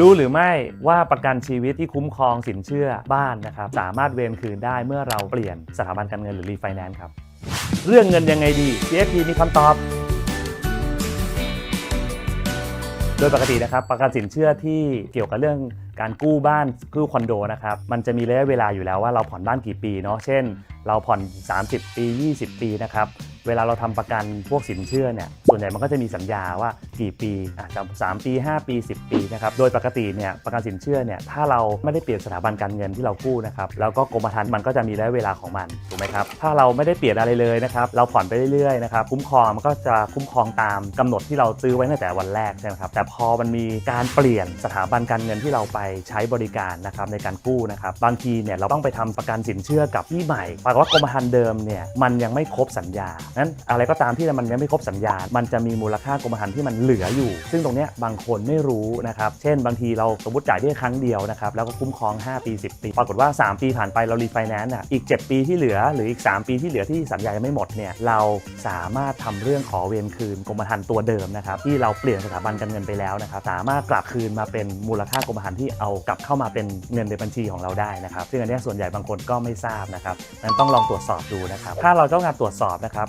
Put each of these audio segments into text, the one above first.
รู้หรือไม่ว่าประกันชีวิตที่คุ้มครองสินเชื่อบ้านนะครับสามารถเวนคืนได้เมื่อเราเปลี่ยนสถาบันการเงินหรือรีไฟแนนซ์ครับ เรื่องเงินยังไงดี CFP มีคำตอบ โดยปกตินะครับประกันสินเชื่อที่เกี่ยวกับเรื่องการกู้บ้านกู้คอนโดนะครับมันจะมีระยะเวลาอยู่แล้วว่าเราผ่อนบ้านกี่ปีเนาะเช่น เราผ่อน 30 ปี 20 ปีนะครับ เวลาเราทำประกันพวกสินเชื่อเนี่ยส่วนใหญ่มันก็จะมีสัญญาว่ากี่ปีอาจจะ3ปี 5 ปี 10 ปีนะครับโดยปกติเนี่ยประกันสินเชื่อเนี่ยถ้าเราไม่ได้เปลี่ยนสถาบันการเงินที่เรากู้นะครับแล้วก็กรมธรรม์มันก็จะมีระยะเวลาของมันถูกไหมครับถ้าเราไม่ได้เปลี่ยนอะไรเลยนะครับเราผ่อนไปเรื่อยๆนะครับคุ้มครองมันก็จะคุ้มครองตามกำหนดที่เราซื้อไว้ตั้งแต่วันแรกใช่ไหมครับแต่พอมันมีการเปลี่ยนสถาบันการเงินที่เราไปใช้บริการนะครับในการกู้นะครับบางทีเนี่ยเราต้องไปทำประกันสินเชื่อกับที่ใหม่ปรากฏว่ากรมธรรม์เดิมเนี่ยมันยังไม่ครบสัญญานั้นอะไรก็ตามที่มันยังไม่ครบสัญญา มันจะมีมูลค่ากรมธรรม์ที่มันเหลืออยู่ ซึ่งตรงนี้บางคนไม่รู้นะครับ เช่นบางทีเราสมมติจ่ายได้ครั้งเดียวนะครับ แล้วก็คุ้มครอง 5 ปี 10 ปี ปรากฏว่า 3 ปีผ่านไปเรารีไฟแนนซ์อะ อีก 7 ปีที่เหลือหรืออีก 3 ปีที่เหลือที่สัญญายังไม่หมดเนี่ย เราสามารถทำเรื่องขอเวรคืนกรมธรรม์ตัวเดิมนะครับที่เราเปลี่ยนสถาบันการเงินไปแล้วนะครับ สามารถกลับคืนมาเป็นมูลค่ากรมธรรม์ที่เอากลับเข้ามาเป็นเงินในบัญชีของเราได้นะครับ ซึ่งอันนี้ส่วนใหญ่บางคนก็ไม่ทราบนะครับนั้นต้องลองตรวจสอบดูนะครับ ถ้าเราต้องการตรวจสอบนะครับ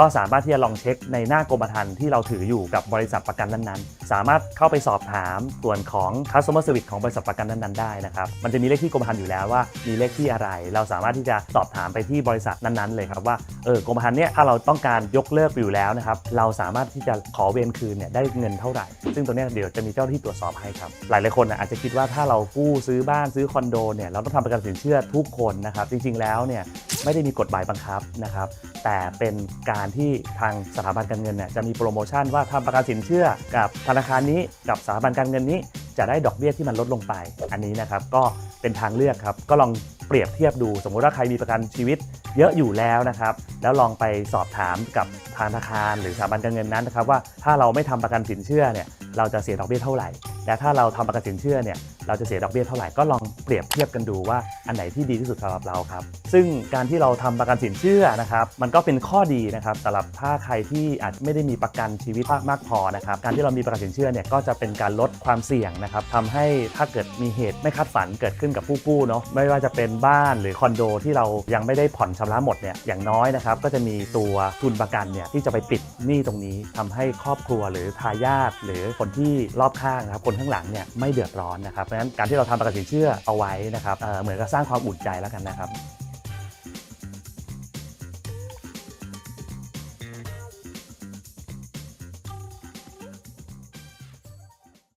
ก็สามารถที่จะลองเช็คในหน้ากรมธรรม์ที่เราถืออยู่กับบริษัทประกันนั้นๆ สามารถเข้าไปสอบถามส่วนของ customer service ของบริษัทประกันนั้นๆได้นะครับ มันจะมีเลขที่กรมธรรม์อยู่แล้วว่ามีเลขที่อะไร เราสามารถที่จะสอบถามไปที่บริษัทนั้นๆ เลยครับว่าเออกรมธรรม์เนี่ยถ้าเราต้องการยกเลิกไปอยู่แล้วนะครับเราสามารถที่จะขอเวรคืนเนี่ยได้เงินเท่าไหร่ ซึ่งตรงนี้เดี๋ยวจะมีเจ้าหน้าที่ตรวจสอบให้ครับหลายๆคนน่ะอาจจะคิดว่าถ้าเรากู้ซื้อบ้านซื้อคอนโดเนี่ยเราต้องทำประกันสินเชื่อทุกคนนะครับจริงๆแล้วเนี่ยไม่ได้มีกฎหมายบังคับนะครับแต่เป็นการที่ทางสถาบันการเงินเนี่ยจะมีโปรโมชั่นว่าทำประกันสินเชื่อกับธนาคารนี้กับสถาบันการเงินนี้ จะได้ดอกเบี้ยที่มันลดลงไป อันนี้นะครับก็เป็นทางเลือกครับก็ลองเปรียบเทียบดู สมมุติว่าใครมีประกันชีวิตเยอะอยู่แล้วนะครับ แล้วลองไปสอบถามกับธนาคาร หรือสถาบันการเงินนั้นนะครับว่าถ้าเราไม่ทำประกันสินเชื่อเนี่ยเราจะเสียดอกเบี้ยเท่าไหร่ และถ้าเราทำประกันสินเชื่อเนี่ยเราจะเสียดอกเบี้ยเท่าไหร่ก็ลองเปรียบเทียบกันดูว่าอันไหนที่ดีที่สุดสำหรับเราครับ ซึ่งการที่เราทำประกันสินเชื่อนะครับ มันก็เป็นข้อดีนะครับสำหรับถ้าใครที่อาจไม่ได้มีประกันชีวิตมากพอนะครับ การที่เรามีประกันสินเชื่อเนี่ยก็จะเป็นการลดความเสี่ยงนะครับทำให้ถ้าเกิดมีเหตุไม่คาดฝันเกิดขึ้นกับผู้กู้เนาะไม่ว่าจะเป็นบ้านหรือคอนโดที่เรายังไม่ได้ผ่อนชำระหมดเนี่ยอย่างน้อยนะครับก็จะมีตัวทุนประกันเนี่ยที่จะไปปิดหนี้ตรงนี้ทำให้ครอบครัวหรือทายาทหรือคนที่รอบข้างนะครับคนข้างหลังเนี่ยไม่เดือดร้อนนะครับเพราะฉะนั้นการที่เราทำประกันสินเชื่อเอาไว้นะครับเเหมือนกับสร้างความอุ่นใจแล้วกันนะครับ